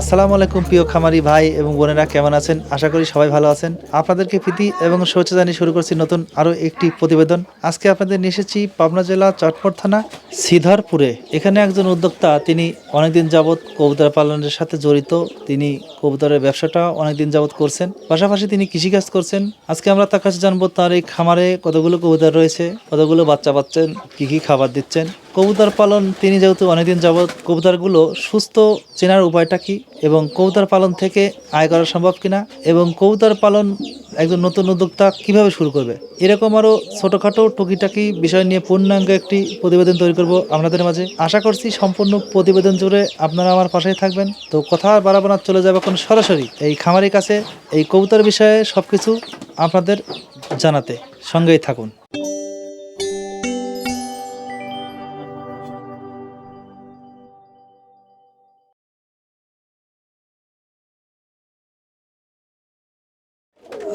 আসসালামু আলাইকুম প্রিয় খামারি ভাই এবং বোনেরা, কেমন আছেন? আশা করি সবাই ভালো আছেন। আপনাদেরকে প্রীতি এবং শুভেচ্ছা জানিয়ে শুরু করছি নতুন আরও একটি প্রতিবেদন। আজকে আপনাদের নিয়ে এসেছি পাবনা জেলা চটপট থানা সিধারপুরে। এখানে একজন উদ্যোক্তা, তিনি অনেকদিন যাবৎ কবুতর পালনের সাথে জড়িত। তিনি কবুতরের ব্যবসাটা অনেকদিন যাবৎ করছেন। পাশাপাশি তিনি কৃষিকাজ করছেন। আজকে আমরা তার কাছে জানব, তার এই খামারে কতগুলো কবুতর রয়েছে, কতগুলো বাচ্চা পাচ্ছেন, কি কি খাবার দিচ্ছেন। কবুতর পালন, তিনি যেহেতু অনেকদিন যাবৎ কবুতরগুলো সুস্থ চেনার উপায়টা কি এবং কবুতর পালন থেকে আয় করা সম্ভব কিনা এবং কবুতর পালন একজন নতুন উদ্যোক্তা কীভাবে শুরু করবে? এরকম আরও ছোটোখাটো টুকিটাকি বিষয় নিয়ে পূর্ণাঙ্গ একটি প্রতিবেদন তৈরি করব আপনাদের মাঝে। আশা করছি সম্পূর্ণ প্রতিবেদন জুড়ে আপনারা আমার পাশেই থাকবেন। তো কথা না, চলে যাবে এখন সরাসরি এই খামারের কাছে এই কবুতর বিষয়ে সব কিছু আপনাদের জানাতে। সঙ্গেই থাকুন।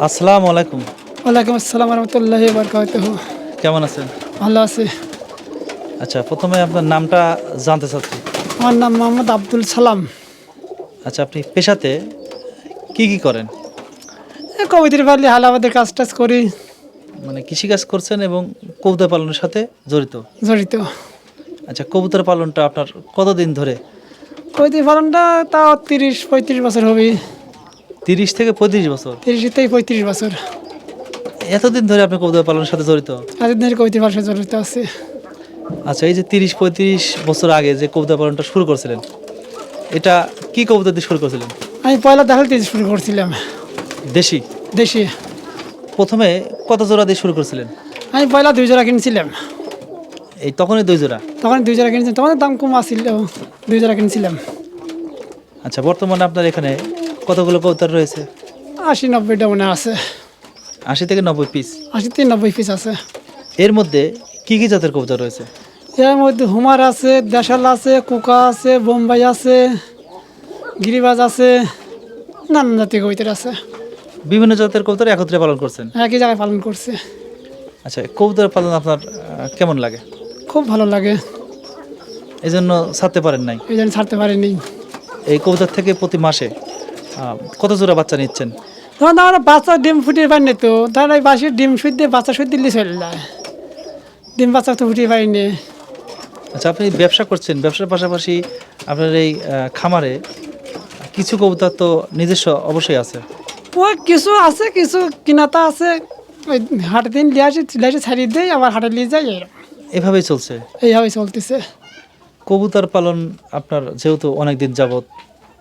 আসসালামু আলাইকুম। ওয়ালাইকুম আসসালাম রহমতুল্লাহ বরকাত কেমন আছেন? ভালো আছে। আচ্ছা প্রথমে আপনার নামটা জানতে চাচ্ছি। আমার নাম মোহাম্মদ আব্দুল সালাম। আচ্ছা আপনি পেশাতে কি কি করেন? এই কবিতার পারলে হালাবাদের কাজ টাজ করি। মানে কৃষিকাজ করছেন এবং কবুতর পালনের সাথে জড়িত? জড়িত। আচ্ছা কবুতর পালনটা আপনার কতদিন ধরে? কবিতার পালনটা তাও তিরিশ পঁয়ত্রিশ বছর হবে। তিরিশ থেকে পঁয়ত্রিশ বছর? তিরিশ থেকে পঁয়ত্রিশ বছর। এতদিন ধরে আপনি কবুতর পালনের সাথে জড়িত? এতদিন ধরে কবিতার পালনের সাথে জড়িত আছে। আচ্ছা এই যে তিরিশ পঁয়ত্রিশ বছর আগে যে কবুতর পালনটা শুরু করছিলেন এটা কি কবুতর দিয়ে শুরু করছিলেন? আমি পয়লা দেখাল থেকে শুরু করছিলাম। দেশি? দেশি। প্রথমে কত জোড়া দিয়ে শুরু করছিলেন? আমি পয়লা দুই জোড়া কিনছিলাম। এই তখনই দুই জোড়া? তখন দুই জোড়া কিনেছিলাম। তখন দাম কম আসছিল দুই জোড়া কিনছিলাম। আচ্ছা বর্তমানে আপনার এখানে কতগুলো কবুতর রয়েছে? আশি নব্বইটা মনে আছে। আশি থেকে নব্বই পিস আশি থেকে নব্বই পিস আছে। এর মধ্যে কি কি জাতের কবুতর রয়েছে? এর মধ্যে হুমার আছে দেশাল আছে কুকা আছে বোম্বাই আছে গিরিবাজ আছে নানান জাতীয় কবিতার আছে। বিভিন্ন জাতের কবুতর একত্রে পালন করছেন? একই জায়গায় পালন করছে। আচ্ছা কবুতর পালন আপনার কেমন লাগে? খুব ভালো লাগে। এই জন্য ছাড়তে পারেন নাই? এই জন্য ছাড়তে পারিনি। এই কবুতর থেকে প্রতি মাসে কত জোড়া বাচ্চা নিচ্ছেন? তখন আমরা বাচ্চা ডিম ফুটিয়ে পারিনি তো। তার এই বাসি ডিম দিয়ে বাচ্চা সুদ দিলে চলে যায় ডিম বাচ্চা তো ফুটিয়ে পারিনি আচ্ছা আপনি ব্যবসা করছেন ব্যবসার পাশাপাশি আপনার এই খামারে কিছু কবুতর তো নিজস্ব অবশ্যই আছে। ওই কিছু আছে কিছু কিনাতা আছে। ওই হাটে দিন লিয়ে আসি আসি ছাড়িয়ে দেয় আবার হাটে নিয়ে যাই এভাবেই চলছে? এইভাবে চলতেছে। কবুতর পালন আপনার যেহেতু অনেক দিন যাবত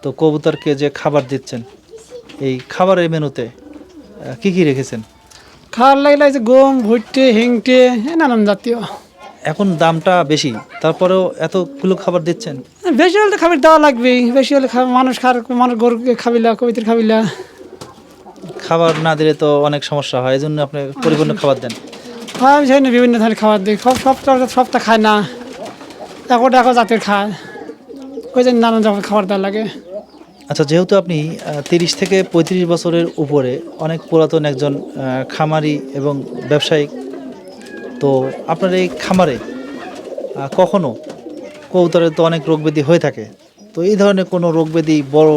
তো কবুতরকে যে খাবার দিচ্ছেন এই খাবারের মেনুতে কি কি রেখেছেন? খাওয়ার লাগলে যে গম ভুট্টে হিংটে নানান জাতীয়। এখন দামটা বেশি তারপরেও এতগুলো খাবার দিচ্ছেন? বেশি হলে খাবার দেওয়া লাগবেই বেশি হলে মানুষ খার মানুষ গরু খাবিলা কবিতার খাবিলা। খাবার না দিলে তো অনেক সমস্যা হয় এই জন্য আপনি পরিপূর্ণ খাবার দেন। হ্যাঁ আমি সেখানে বিভিন্ন ধরনের খাবার দিই সব সবটা সবটা খায় না। এখন দেখো জাতের খায়। ওই জন্য নানান রকম খাবার দেওয়া লাগে। আচ্ছা যেহেতু আপনি তিরিশ থেকে পঁয়ত্রিশ বছরের উপরে অনেক পুরাতন একজন খামারি এবং ব্যবসায়িক তো আপনার এই খামারে কখনো কবুতরের তো অনেক রোগ ব্যাধি হয়ে থাকে। তো এই ধরনের কোনো রোগ ব্যাধি বড়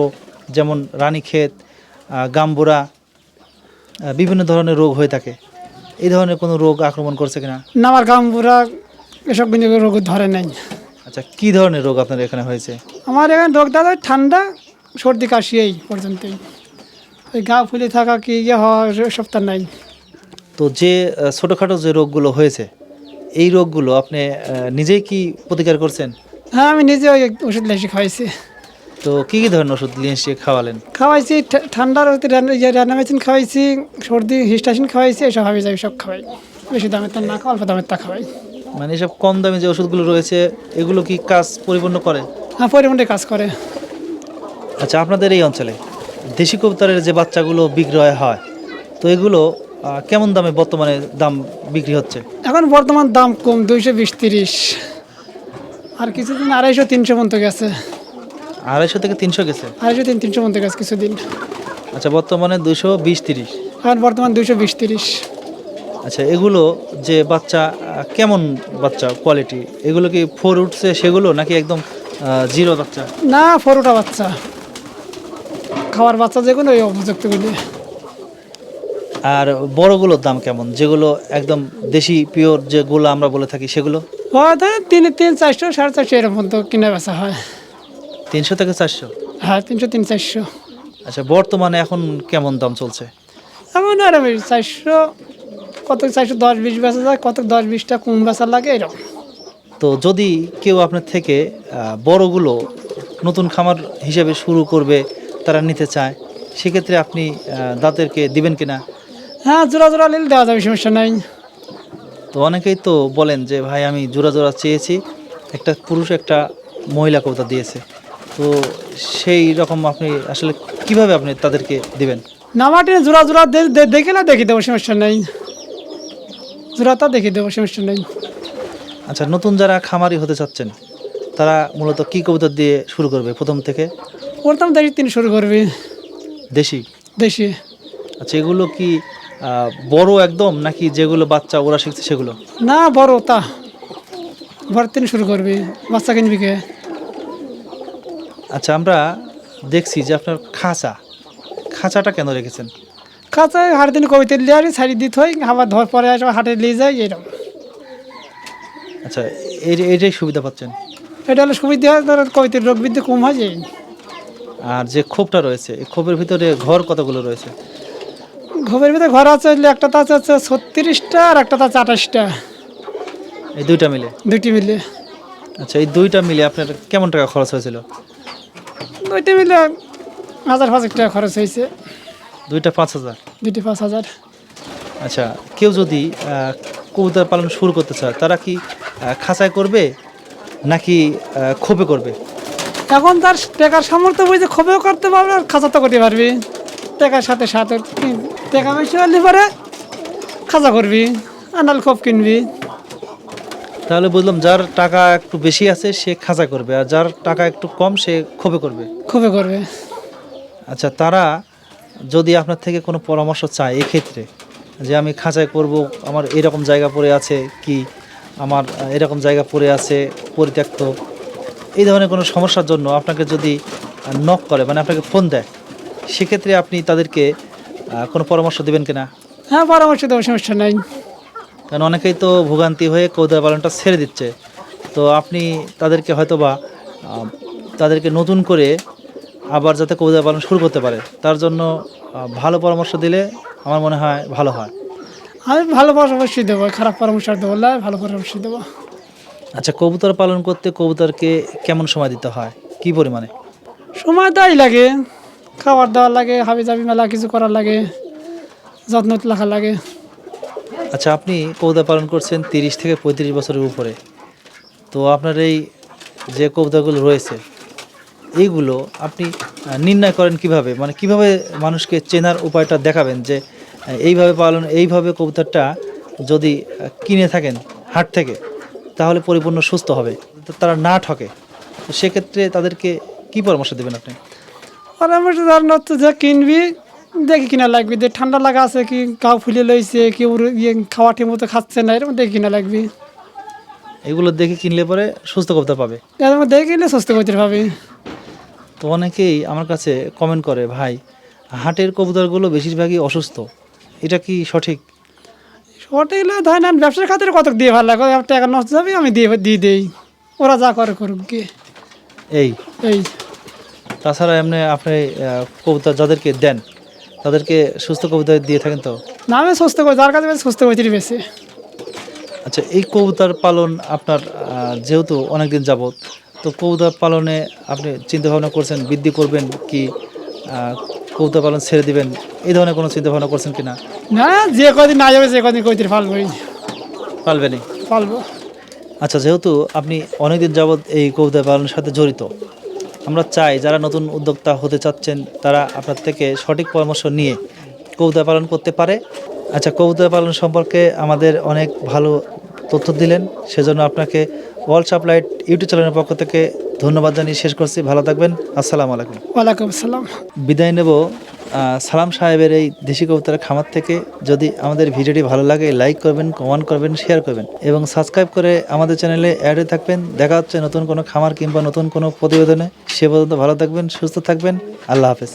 যেমন রানীক্ষেত গাম্বুরা বিভিন্ন ধরনের রোগ হয়ে থাকে। এই ধরনের কোনো রোগ আক্রমণ করছে কিনা? না আমার গামপুরা এসব কিন্তু রোগ ধরে নাই। আচ্ছা কি ধরনের রোগ আপনার এখানে হয়েছে? আমার এখানে রোগ দাদা ঠান্ডা সর্দি কাশি এই পর্যন্তই। ওই গা ফুলে থাকা কি ইয়ে হওয়া সপ্তাহ নাই। তো যে ছোটোখাটো যে রোগগুলো হয়েছে এই রোগগুলো আপনি নিজেই কি প্রতিকার করছেন? হ্যাঁ আমি নিজে ওই ওষুধ লেসি খাওয়াইছি। তো কি কি ধরনের ওষুধ এসে খাওয়ালেন? খাওয়াইছি ঠান্ডার রান্না মেশিন খাওয়াইছি সর্দি হিস্টাসিন খাওয়াইছি এসব হাবি যাবি সব খাওয়াই। বেশি দামের তা না খাওয়া অল্প দামের তা খাওয়াই। মানে এসব কম দামে যে ওষুধগুলো রয়েছে এগুলো কি কাজ পরিপূর্ণ করে? হ্যাঁ পরিমাণে কাজ করে। আচ্ছা আপনাদের এই অঞ্চলে দেশি কবুতরের যে বাচ্চাগুলো বিক্রয় হয় তো এগুলো কেমন দামে বর্তমানে দাম বিক্রি হচ্ছে? এখন বর্তমান দাম কম দুইশো বিশ তিরিশ। আর কিছুদিন আড়াইশো তিনশো পর্যন্ত গেছে। আড়াইশো থেকে তিনশো গেছে? আড়াইশো তিন তিনশো পর্যন্ত গেছে কিছুদিন। আচ্ছা বর্তমানে দুশো বিশ তিরিশ। এখন বর্তমান দুইশো বিশ তিরিশ। আচ্ছা এগুলো যে বাচ্চা কেমন বাচ্চা কোয়ালিটি এগুলো কি ফোর উঠছে সেগুলো নাকি একদম জিরো বাচ্চা? না ফোর উঠা বাচ্চা। খাওয়ার বাচ্চা যেগুলো ওই উপযুক্ত গুলি। আর বড়গুলোর দাম কেমন? যেগুলো একদম দেশি পিওর যেগুলো আমরা বলে থাকি সেগুলো? হয়তো তিন তিন চারশো সাড়ে চারশো এরকম তো কিনা বেচা হয়। তিনশো থেকে চারশো? হ্যাঁ তিনশো তিন চারশো। আচ্ছা বর্তমানে এখন কেমন দাম চলছে? এমন আর চারশো কত চারশো দশ বিশ বেচা যায় কত দশ বিশটা কম বেচা লাগে এরকম। তো যদি কেউ আপনার থেকে বড়গুলো নতুন খামার হিসেবে শুরু করবে তারা নিতে চায় সেক্ষেত্রে আপনি দাঁতেরকে দিবেন কিনা? হ্যাঁ জোড়া জোড়া নিলে দেওয়া যাবে সমস্যা নাই। তো অনেকেই তো বলেন যে ভাই আমি জোড়া জোড়া চেয়েছি একটা পুরুষ একটা মহিলা কবিতা দিয়েছে। তো সেই রকম আপনি আসলে কীভাবে আপনি তাদেরকে দিবেন? নামাটি জোড়া জোড়া দেখে না দেখে দেবো সমস্যা নেই। জোড়াটা দেখে দেবো সমস্যা নেই। আচ্ছা নতুন যারা খামারি হতে চাচ্ছেন তারা মূলত কি কবিতা দিয়ে শুরু করবে প্রথম থেকে? প্রথম দেখি তিন শুরু করবি। দেশি? দেশি। আচ্ছা এগুলো কি বড় একদম নাকি যেগুলো বাচ্চা ওরা শিখছে সেগুলো? না বড় তা। বড় তিন শুরু করবে বাচ্চা কিনবি কে? আচ্ছা আমরা দেখছি যে আপনার খাঁচা। খাঁচাটা কেন রেখেছেন? কাঁচায় হাড় দিন কবিতে লিয়ে আসি ছাড়ি দিতে হয় আবার ধর পরে আসবে হাটে নিয়ে যায় এরকম আচ্ছা এই- এইটাই সুবিধা পাচ্ছেন? এটা হলে সুবিধা হয় ধর কবিতের রোগ বৃদ্ধি কম হয় যায় আর যে খোপটা রয়েছে এই খোপের ভিতরে ঘর কতগুলো রয়েছে? ঘরের ভিতরে ঘর আছে একটা তাছে আছে ছত্রিশটা আর একটা তাছে আঠাশটা। এই দুইটা মিলে? দুইটি মিলে। আচ্ছা এই দুইটা মিলে আপনার কেমন টাকা খরচ হয়েছিল? দুইটা মিলে হাজার পাঁচেক টাকা খরচ হয়েছে। দুইটা পাঁচ হাজার? দুইটি পাঁচ হাজার। আচ্ছা কেউ যদি কবুতর পালন শুরু করতে চায় তারা কি খাঁচায় করবে নাকি খোপে করবে? এখন তার টাকার সামর্থ্য বুঝে ক্ষোভেও করতে পারবে আর খাঁচা তো করতে পারবি। টাকার সাথে সাথে টাকা বেশি হলে পরে খাঁচা করবি আনাল খোপ কিনবি। তাহলে বুঝলাম যার টাকা একটু বেশি আছে সে খাঁচা করবে আর যার টাকা একটু কম সে ক্ষোভে করবে। ক্ষোভে করবে। আচ্ছা তারা যদি আপনার থেকে কোনো পরামর্শ চায় এক্ষেত্রে যে আমি খাঁচায় করব আমার এরকম জায়গা পড়ে আছে কি আমার এরকম জায়গা পড়ে আছে পরিত্যক্ত এই ধরনের কোনো সমস্যার জন্য আপনাকে যদি নক করে মানে আপনাকে ফোন দেয় সেক্ষেত্রে আপনি তাদেরকে কোনো পরামর্শ দেবেন কিনা? হ্যাঁ পরামর্শ দেবো সমস্যা নাই। কারণ অনেকেই তো ভোগান্তি হয়ে কৌদা পালনটা ছেড়ে দিচ্ছে। তো আপনি তাদেরকে হয়তোবা আহ, তাদেরকে নতুন করে আবার যাতে কৌদা পালন শুরু করতে পারে তার জন্য ভালো পরামর্শ দিলে আমার মনে হয় ভালো হয়। আমি ভালো পরামর্শই দেবো খারাপ পরামর্শ দেবো ভালো পরামর্শ দেবো। আচ্ছা কবুতর পালন করতে কবুতরকে কেমন সময় দিতে হয়? কি পরিমাণে? সময় তাই লাগে খাবার দেওয়ার লাগে হাবি জাবি মেলা কিছু করার লাগে যত্ন রাখা লাগে। আচ্ছা আপনি কবুতর পালন করছেন তিরিশ থেকে পঁয়ত্রিশ বছরের উপরে। তো আপনার এই যে কবুতরগুলো রয়েছে এইগুলো আপনি নির্ণয় করেন কীভাবে? মানে কীভাবে মানুষকে চেনার উপায়টা দেখাবেন যে এইভাবে পালন এইভাবে কবুতরটা যদি কিনে থাকেন হাট থেকে তাহলে পরিপূর্ণ সুস্থ হবে। তো তারা না ঠকে। তো সেক্ষেত্রে তাদেরকে কি পরামর্শ দেবেন আপনি? পরামর্শ ধরেন হচ্ছে যে কিনবি দেখি কিনা লাগবে। যে ঠান্ডা লাগা আছে কি কাউ ফুলে লইছে কি ওর ইয়ে খাওয়া ঠিক মতো খাচ্ছে না এরকম দেখে কিনা লাগবে। এগুলো দেখে কিনলে পরে সুস্থ কবুতর পাবে। এরকম দেখে কিনলে সুস্থ করতে পাবে। তো অনেকেই আমার কাছে কমেন্ট করে ভাই হাটের কবুতরগুলো বেশিরভাগই অসুস্থ। এটা কি সঠিক? সঠিক হলে ধরেন আমি ব্যবসার খাতিরে কত দিয়ে ভালো লাগে? টাকা নষ্ট যাবে আমি দিয়ে দিয়ে দেই। ওরা যা করে করুক কি এই। এই। তাছাড়া এমনি আপনি আহ, কবুতর যাদেরকে দেন তাদেরকে সুস্থ কবুতর দিয়ে থাকেন তো? না আমি সুস্থ করি যার কাছে সুস্থ করতে বেশি। আচ্ছা এই কবুতর পালন আপনার যেহেতু অনেকদিন যাবত তো কবুতর পালনে আপনি চিন্তা ভাবনা করছেন বৃদ্ধি করবেন কি? কবুতর পালন ছেড়ে দিবেন। এই ধরনের কোনো চিন্তা ভাবনা করছেন কি না না যে কদিন না যাবে যে কদিন কইতে পালবোই পালবেনই পালবো আচ্ছা যেহেতু আপনি অনেকদিন যাবৎ এই কবুতর পালনের সাথে জড়িত আমরা চাই যারা নতুন উদ্যোক্তা হতে চাচ্ছেন তারা আপনার থেকে সঠিক পরামর্শ নিয়ে কবুতর পালন করতে পারে। আচ্ছা কবুতর পালন সম্পর্কে আমাদের অনেক ভালো তথ্য দিলেন সেজন্য আপনাকে ওয়ার্ল্ড সাপ্লাইট ইউটিউব চ্যানেলের পক্ষ থেকে ধন্যবাদ জানিয়ে শেষ করছি। ভালো থাকবেন। আসসালামু আলাইকুম। ওয়ালাইকুম আসসালাম। বিদায় নেব সালাম সাহেবের এই দেশি কবুতরের খামার থেকে। যদি আমাদের ভিডিওটি ভালো লাগে লাইক করবেন কমেন্ট করবেন শেয়ার করবেন। এবং সাবস্ক্রাইব করে আমাদের চ্যানেলে অ্যাডে থাকবেন। দেখা হচ্ছে নতুন কোনো খামার কিংবা নতুন কোনো প্রতিবেদনে। সে পর্যন্ত ভালো থাকবেন সুস্থ থাকবেন। আল্লাহ হাফেজ।